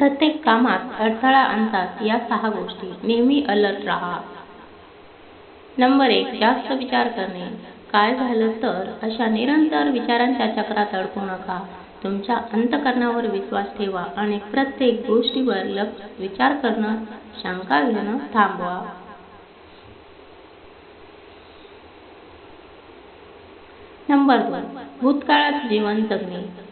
प्रत्येक कामात अडथळा आणतात या सहा गोष्टी. नेहमी अलर्ट राहा. नंबर एक जास्त विचार करणे. काय झालं तर अशा निरंतर विचारांच्या चक्रात अडकू नका. तुमच्या अंतकरणावर विश्वास ठेवा आणि प्रत्येक गोष्टीवर लक्ष विचार करणं शंका घेणं थांबवा. नंबर दोन भूतकाळात जीवन जगणे.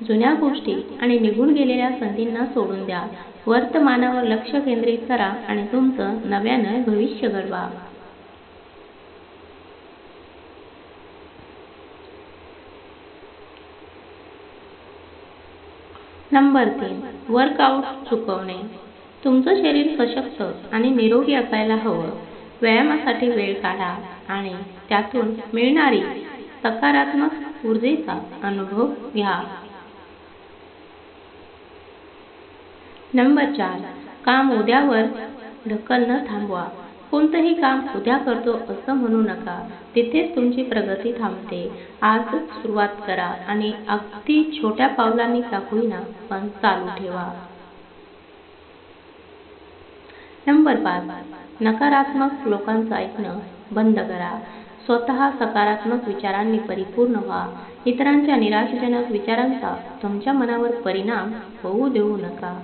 जुन्या गोष्टी आणि निघून गेलेल्या संधींना सोडून द्या. वर्तमानावर लक्ष केंद्रित करा आणि तुमचं नव्यानं भविष्य घडवा. नंबर तीन. वर्कआउट चुकवणे. तुमचं शरीर सशक्त आणि निरोगी असायला हवं. व्यायामासाठी वेळ काढा आणि त्यातून मिळणारी सकारात्मक ऊर्जेचा अनुभव घ्या. नंबर चार. काम उद्यावर ढकलणं थांबवा. कोणतंही काम उद्या करतो असं म्हणू नका. तिथेच तुमची प्रगती थांबते. आजच सुरुवात करा आणि अगदी छोट्या पावलांनी का होईना पण चालू ठेवा. नंबर पाच. नकारात्मक लोकांचं ऐकणं बंद करा. स्वतः सकारात्मक विचारांनी परिपूर्ण व्हा. इतरांच्या निराशाजनक विचारांचा तुमच्या मनावर परिणाम होऊ देऊ नका.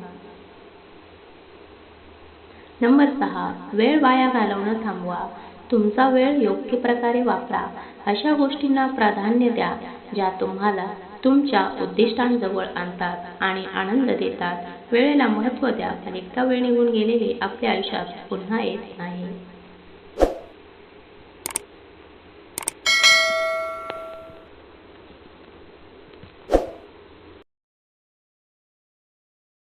नंबर सहा वेळ वाया घालवणं थांबवा. तुमचा वेळ योग्य प्रकारे वापरा. अशा गोष्टींना प्राधान्य द्या ज्या तुम्हाला तुमच्या उद्दिष्टांजवळ आणतात आणि आनंद देतात. वेळेला महत्त्व द्या. अनेकदा वेळ निघून गेलेले आपल्या आयुष्यात पुन्हा येत नाही.